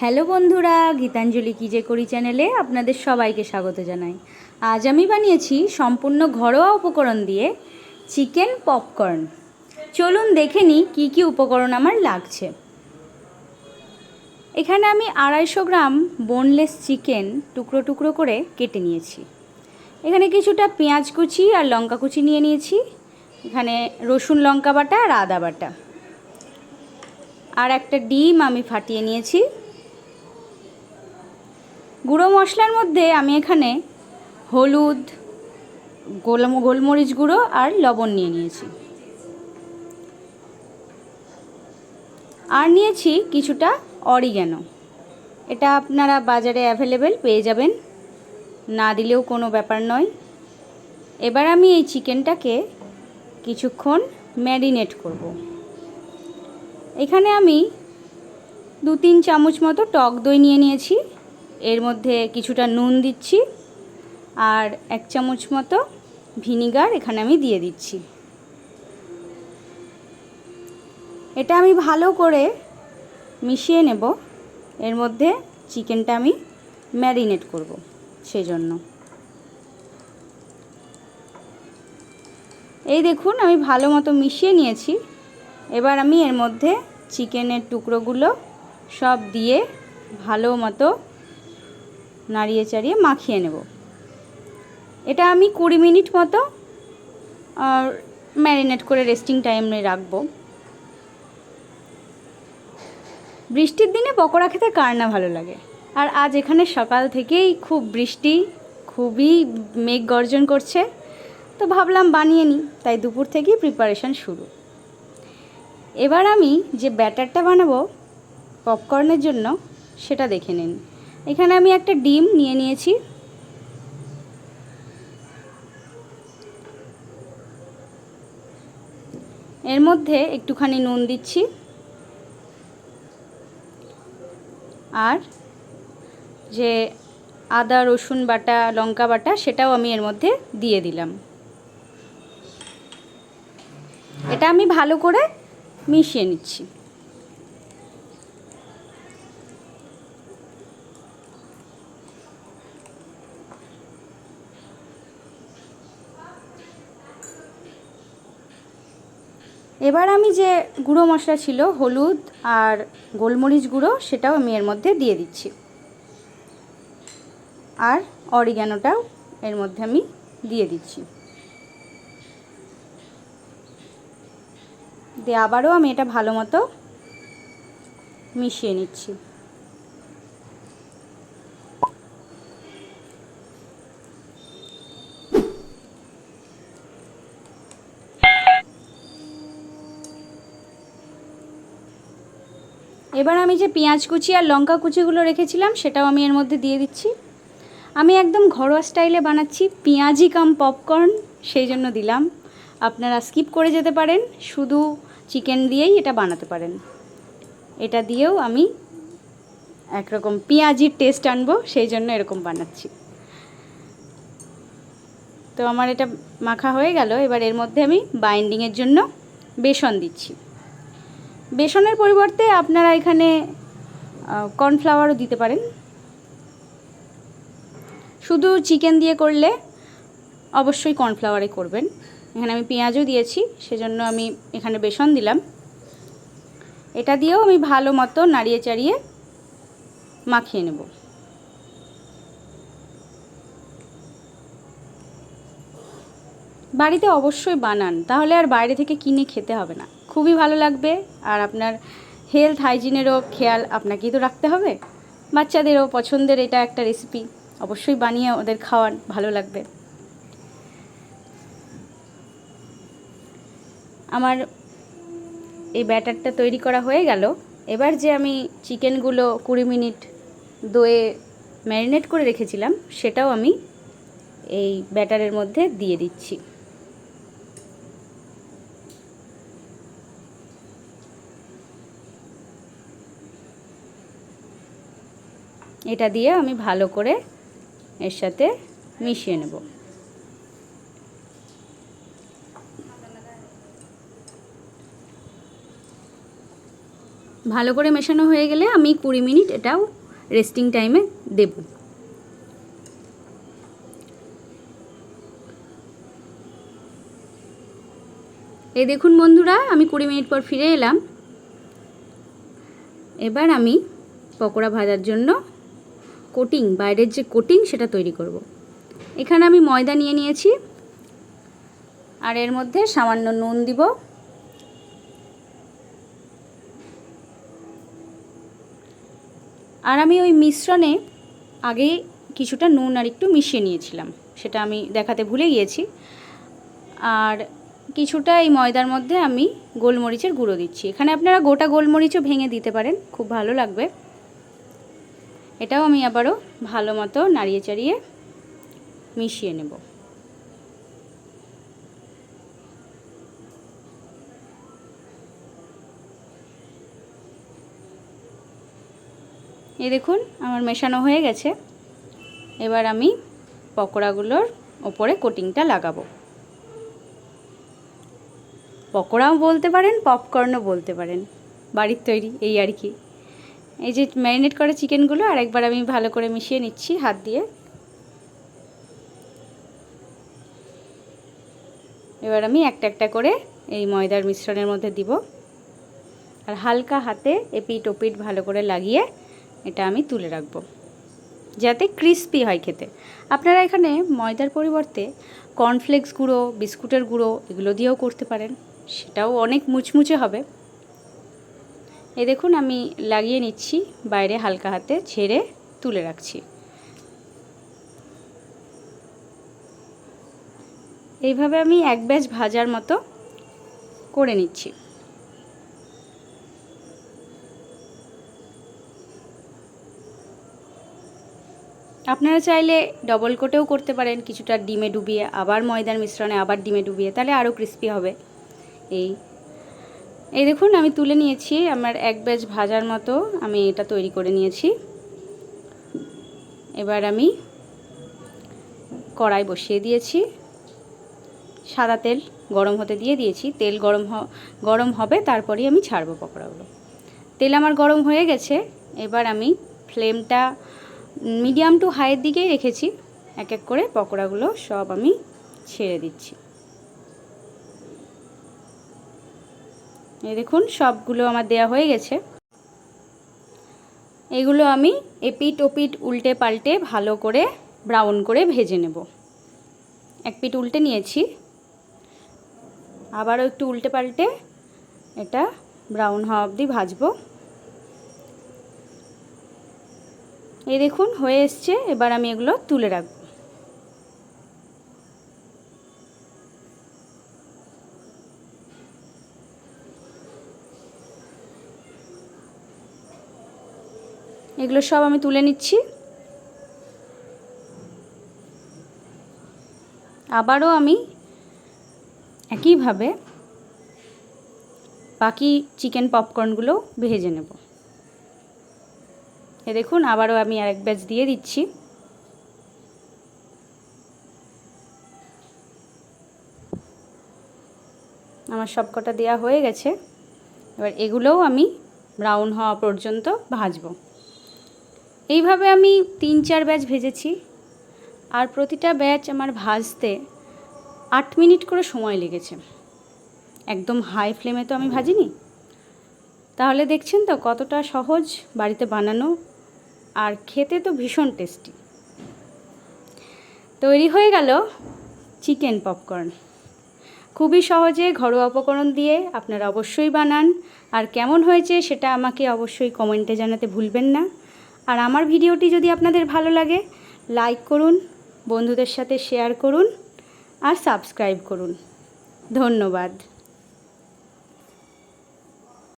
Hello বন্ধুরা, গীতাঞ্জলি কী যে করি চ্যানেলে আপনাদের সবাইকে স্বাগত জানাই। আজ আমি বানিয়েছি সম্পূর্ণ ঘরোয়া উপকরণ দিয়ে চিকেন পপকর্ন। চলুন দেখে নিই কী কী উপকরণ আমার লাগছে। এখানে আমি আড়াইশো গ্রাম বোনলেস চিকেন টুকরো টুকরো করে কেটে নিয়েছি। এখানে কিছুটা পেঁয়াজ কুচি আর লঙ্কা কুচি নিয়ে নিয়েছি। এখানে রসুন লঙ্কা বাটা আর আদা বাটা। আর একটা ডিম আমি ফাটিয়ে নিয়েছি। গুঁড়ো মশলার মধ্যে আমি এখানে হলুদ গোল গোলমরিচ গুঁড়ো আর লবণ নিয়ে নিয়েছি। আর নিয়েছি কিছুটা অরিগ্যানো এটা আপনারা বাজারে অ্যাভেলেবেল পেয়ে যাবেন। না দিলেও কোনো ব্যাপার নয়। এবার আমি এই চিকেনটাকে কিছুক্ষণ ম্যারিনেট করব। এখানে আমি দু তিন চামচ মতো টক দই নিয়ে নিয়েছি। এর মধ্যে কিছুটা নুন দিচ্ছি আর এক চামচ মতো ভিনিগার এখানে আমি দিয়ে দিচ্ছি। এটা আমি ভালো করে মিশিয়ে নেব। এর মধ্যে চিকেনটা আমি ম্যারিনেট করব সেই জন্য এই দেখুন, আমি ভালো মতো মিশিয়ে নিয়েছি। এবার আমি এর মধ্যে চিকেনের টুকরোগুলো সব দিয়ে ভালো মতো নাড়িয়ে চাড়িয়ে মাখিয়ে নেব। এটা আমি কুড়ি মিনিট মতো ম্যারিনেট করে রেস্টিং টাইমে রাখব। বৃষ্টির দিনে পকোড়া খেতে কার না ভালো লাগে? আর আজ এখানে সকাল থেকেই খুব বৃষ্টি, খুবই মেঘ গর্জন করছে, তো ভাবলাম বানিয়ে নিই, তাই দুপুর থেকেই প্রিপারেশান শুরু। এবার আমি যে ব্যাটারটা বানাবো পপকর্নের জন্য, সেটা দেখে নিন। এখানে আমি একটা ডিম নিয়ে নিয়েছি। এর মধ্যে একটুখানি নুন দিচ্ছি। আর যে আদা, রসুন বাটা, লঙ্কা বাটা, সেটাও আমি এর মধ্যে দিয়ে দিলাম। এটা আমি ভালো করে মিশিয়ে নিচ্ছি। এবার আমি যে গুঁড়ো মশলা ছিল, হলুদ আর গোলমরিচ গুঁড়ো, সেটাও আমি এর মধ্যে দিয়ে দিচ্ছি। আর অরিগ্যানোটাও এর মধ্যে আমি দিয়ে দিচ্ছি। দিয়ে আবারও আমি এটা ভালো মতো মিশিয়ে নিচ্ছি। এবার আমি যে পেঁয়াজ কুচি আর লঙ্কা কুচিগুলো রেখেছিলাম, সেটাও আমি এর মধ্যে দিয়ে দিচ্ছি। আমি একদম ঘরোয়া স্টাইলে বানাচ্ছি পেঁয়াজি কাম পপকর্ন, সেই জন্য দিলাম। আপনারা স্কিপ করে যেতে পারেন, শুধু চিকেন দিয়েই এটা বানাতে পারেন। এটা দিয়েও আমি একরকম পেঁয়াজির টেস্ট আনব, সেই জন্য এরকম বানাচ্ছি। তো আমার এটা মাখা হয়ে গেল, এবার এর মধ্যে আমি বাইন্ডিংয়ের জন্য বেসন দিচ্ছি। বেসনের পরিবর্তে আপনারা এখানে কর্নফ্লাওয়ারও দিতে পারেন। শুধু চিকেন দিয়ে করলে অবশ্যই কর্নফ্লাওয়ারে করবেন। এখানে আমি পেঁয়াজও দিয়েছি, সেজন্য আমি এখানে বেসন দিলাম। এটা দিয়েও আমি ভালো মতো নাড়িয়ে চাড়িয়ে মাখিয়ে নেব। বাড়িতে অবশ্যই বানান, তাহলে আর বাইরে থেকে কিনে খেতে হবে না। খুবই ভালো লাগবে। আর আপনার হেলথ হাইজিনেরও খেয়াল আপনাকেই তো রাখতে হবে। বাচ্চাদেরও পছন্দের এটা একটা রেসিপি অবশ্যই বানিয়ে ওদের খাওয়ান, ভালো লাগবে। আমার এই ব্যাটারটা তৈরি করা হয়ে গেল। এবার যে আমি চিকেনগুলো কুড়ি মিনিট দয়ে ম্যারিনেট করে রেখেছিলাম, সেটাও আমি এই ব্যাটারের মধ্যে দিয়ে দিচ্ছি। এটা দিয়ে আমি ভালো করে এর সাথে মিশিয়ে নেব। ভালো করে মেশানো হয়ে গেলে আমি কুড়ি মিনিট এটাও রেস্টিং টাইমে দেব। এই দেখুন বন্ধুরা, আমি কুড়ি মিনিট পর ফিরে এলাম। এবার আমি পকোড়া ভাজার জন্য কোটিং বাইরের যে কোটিং সেটা তৈরি করব। এখানে আমি ময়দা নিয়ে নিয়েছি। আর এর মধ্যে সামান্য নুন দিব। আর আমি ওই মিশ্রণে আগে কিছুটা নুন আর একটু মিশিয়ে নিয়েছিলাম। সেটা আমি দেখাতে ভুলে গিয়েছি। আর কিছুটা এই ময়দার মধ্যে আমি গোলমরিচের গুঁড়ো দিচ্ছি। এখানে আপনারা গোটা গোলমরিচও ভেঙে দিতে পারেন। খুব ভালো লাগবে। এটাও আমি আবারও ভালো মতো নাড়িয়ে চাড়িয়ে মিশিয়ে নেব। এই দেখুন, আমার মেশানো হয়ে গেছে। এবার আমি পকোড়াগুলোর ওপরে কোটিংটা লাগাবো। পকোড়াও বলতে পারেন, পপকর্নও বলতে পারেন। বাড়ির তৈরি, এই আর কি। এই যে ম্যারিনেট করা চিকেনগুলো আর একবার আমি ভালো করে মিশিয়ে নিচ্ছি হাত দিয়ে। এবার আমি একটা একটা করে এই ময়দার মিশ্রণের মধ্যে দিব। আর হালকা হাতে এপিট ওপিট ভালো করে লাগিয়ে এটা আমি তুলে রাখব, যাতে ক্রিস্পি হয় খেতে। আপনারা এখানে ময়দার পরিবর্তে কর্নফ্লেক্স গুঁড়ো, বিস্কুটের গুঁড়ো এগুলো দিয়েও করতে পারেন, সেটাও অনেক মুচমুচে হবে। এই দেখুন, আমি লাগিয়ে নিচ্ছি, বাইরে হালকা হাতে ছেড়ে তুলে রাখছি। এইভাবে আমি এক ব্যাচ ভাজার মতো করে নিচ্ছি। আপনারা চাইলে ডবল কোটেও করতে পারেন, কিছুটা ডিমে ডুবিয়ে, আবার ময়দার মিশ্রণে আবার ডিমে ডুবিয়ে, তাহলে আরও ক্রিস্পি হবে। এই এই দেখুন, আমি তুলে নিয়েছি আমার এক ব্যাচ ভাজার মতো। আমি এটা তৈরি করে নিয়েছি। এবার আমি কড়াই বসিয়ে দিয়েছি। সাদা তেল গরম হতে দিয়ে দিয়েছি। তেল গরম গরম হবে, তারপরেই আমি ছাড়বো পকোড়াগুলো। তেল আমার গরম হয়ে গেছে। এবার আমি ফ্লেমটা মিডিয়াম টু হাইয়ের দিকেই রেখেছি। এক এক করে পকোড়াগুলো সব আমি ছেড়ে দিচ্ছি। এই দেখুন, সবগুলো আমার দেয়া হয়ে গেছে। এগুলো আমি এপিট ওপিট উল্টে পাল্টে ভালো করে ব্রাউন করে ভেজে নেব। এক পিট উল্টে নিয়েছি। আবারও একটু উল্টে পাল্টে এটা ব্রাউন হওয়া অবধি ভাজবো। এই দেখুন, হয়ে এসছে। এবার আমি এগুলো তুলে রাখব। এগুলো সব আমি তুলে নিচ্ছি। আবারও আমি একইভাবে বাকি চিকেন পপকর্নগুলো ভেজে নেব। এ দেখুন, আবারও আমি আরেক ব্যাচ দিয়ে দিচ্ছি। আমার সবকটা দেওয়া হয়ে গেছে। এবার এগুলোও আমি ব্রাউন হওয়া পর্যন্ত ভাজবো। এইভাবে আমি তিন চার ব্যাচ ভেজেছি আর প্রতিটা ব্যাচ আমার ভাজতে আট মিনিট করে সময় লেগেছে। একদম হাই ফ্লেমে তো আমি ভাজিনি। তাহলে দেখছেন তো কতটা সহজ বাড়িতে বানানো আর খেতে তো ভীষণ টেস্টি তৈরি হয়ে গেল চিকেন পপকর্ন খুবই সহজে ঘরোয়া উপকরণ দিয়ে আপনারা অবশ্যই বানান। আর কেমন হয়েছে সেটা আমাকে অবশ্যই কমেন্টে জানাতে ভুলবেন না। আর আমার ভিডিওটি যদি আপনাদের ভালো লাগে লাইক করুন, বন্ধুদের সাথে শেয়ার করুন আর সাবস্ক্রাইব করুন। ধন্যবাদ।